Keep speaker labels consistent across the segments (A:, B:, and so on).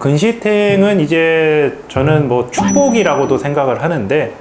A: 근시탱은 이제 저는 뭐 축복이라고도 생각을 하는데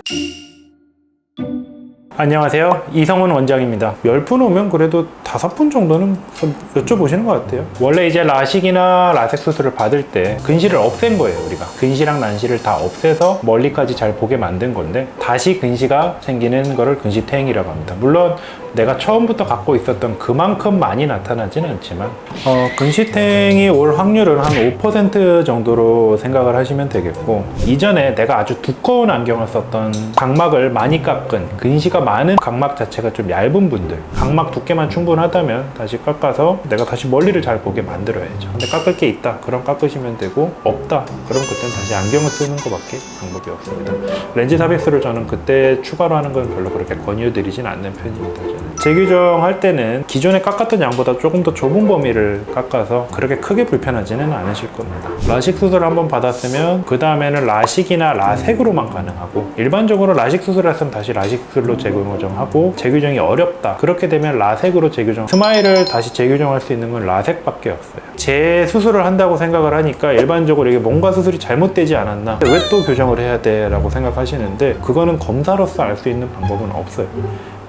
A: 안녕하세요. 이성훈 원장입니다. 10분 오면 그래도 5분 정도는 좀 여쭤보시는 것 같아요. 원래 이제 라식이나 라섹 수술을 받을 때 근시를 없앤 거예요, 우리가. 근시랑 난시를 다 없애서 멀리까지 잘 보게 만든 건데 다시 근시가 생기는 거를 근시태행이라고 합니다. 물론 내가 처음부터 갖고 있었던 그만큼 많이 나타나지는 않지만 어, 근시탱이 올 확률은 한 5% 정도로 생각을 하시면 되겠고 이전에 내가 아주 두꺼운 안경을 썼던 각막을 많이 깎은 근시가 많은 각막 자체가 좀 얇은 분들 각막 두께만 충분하다면 다시 깎아서 내가 다시 멀리를 잘 보게 만들어야죠 근데 깎을 게 있다 그럼 깎으시면 되고 없다 그럼 그땐 다시 안경을 쓰는 것밖에 방법이 없습니다 렌즈 삽입술을 저는 그때 추가로 하는 건 별로 그렇게 권유드리진 않는 편입니다. 재규정할 때는 기존에 깎았던 양보다 조금 더 좁은 범위를 깎아서 그렇게 크게 불편하지는 않으실 겁니다. 라식 수술을 한번 받았으면 그 다음에는 라식이나 라섹으로만 가능하고 일반적으로 라식 수술을 했으면 다시 라식술로 재교정하고 재규정이 어렵다. 그렇게 되면 라섹으로 재교정 스마일을 다시 재교정할 수 있는 건 라섹밖에 없어요. 재 수술을 한다고 생각을 하니까 일반적으로 이게 뭔가 수술이 잘못되지 않았나 왜 또 교정을 해야 돼? 라고 생각하시는데 그거는 검사로서 알 수 있는 방법은 없어요.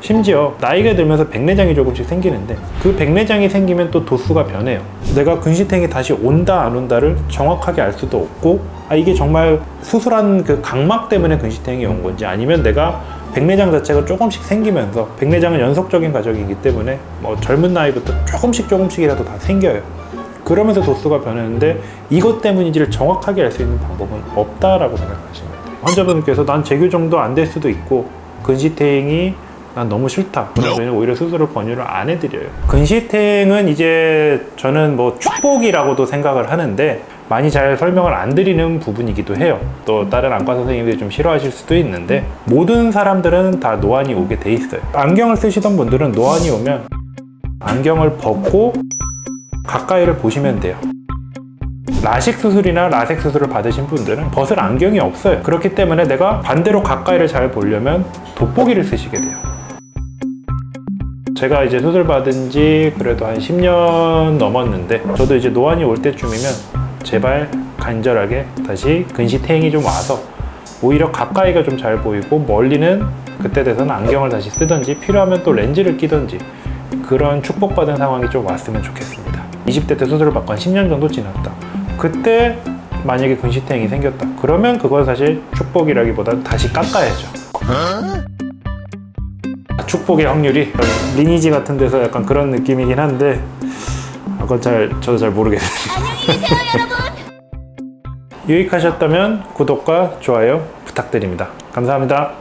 A: 심지어 나이가 들면서 백내장이 조금씩 생기는데 그 백내장이 생기면 또 도수가 변해요. 내가 근시탱이 다시 온다 안 온다를 정확하게 알 수도 없고 아 이게 정말 수술한 그 각막 때문에 근시탱이 온 건지 아니면 내가 백내장 자체가 조금씩 생기면서 백내장은 연속적인 과정이기 때문에 뭐 젊은 나이부터 조금씩 조금씩이라도 다 생겨요. 그러면서 도수가 변하는데 이것 때문인지를 정확하게 알 수 있는 방법은 없다라고 생각하시면 돼요. 환자분께서 난 재교정도 안 될 수도 있고 근시탱이 난 너무 싫다. 그러면 오히려 수술을 권유를 안 해드려요. 근시탱은 이제 저는 뭐 축복이라고도 생각을 하는데 많이 잘 설명을 안 드리는 부분이기도 해요. 또 다른 안과 선생님들이 좀 싫어하실 수도 있는데 모든 사람들은 다 노안이 오게 돼 있어요. 안경을 쓰시던 분들은 노안이 오면 안경을 벗고 가까이를 보시면 돼요. 라식 수술이나 라섹 수술을 받으신 분들은 벗을 안경이 없어요. 그렇기 때문에 내가 반대로 가까이를 잘 보려면 돋보기를 쓰시게 돼요. 제가 이제 수술 받은 지 그래도 한 10년 넘었는데 저도 이제 노안이 올 때쯤이면 제발 간절하게 다시 근시태행이 좀 와서 오히려 가까이가 좀 잘 보이고 멀리는 그때 돼서는 안경을 다시 쓰든지 필요하면 또 렌즈를 끼든지 그런 축복받은 상황이 좀 왔으면 좋겠습니다. 20대 때 수술을 받고 한 10년 정도 지났다. 그때 만약에 근시태행이 생겼다. 그러면 그건 사실 축복이라기보다 다시 깎아야죠. 축복의 확률이 리니지 같은 데서 약간 그런 느낌이긴 한데 그건 잘 저도 잘 모르겠어요. 유익하셨다면 구독과 좋아요 부탁드립니다. 감사합니다.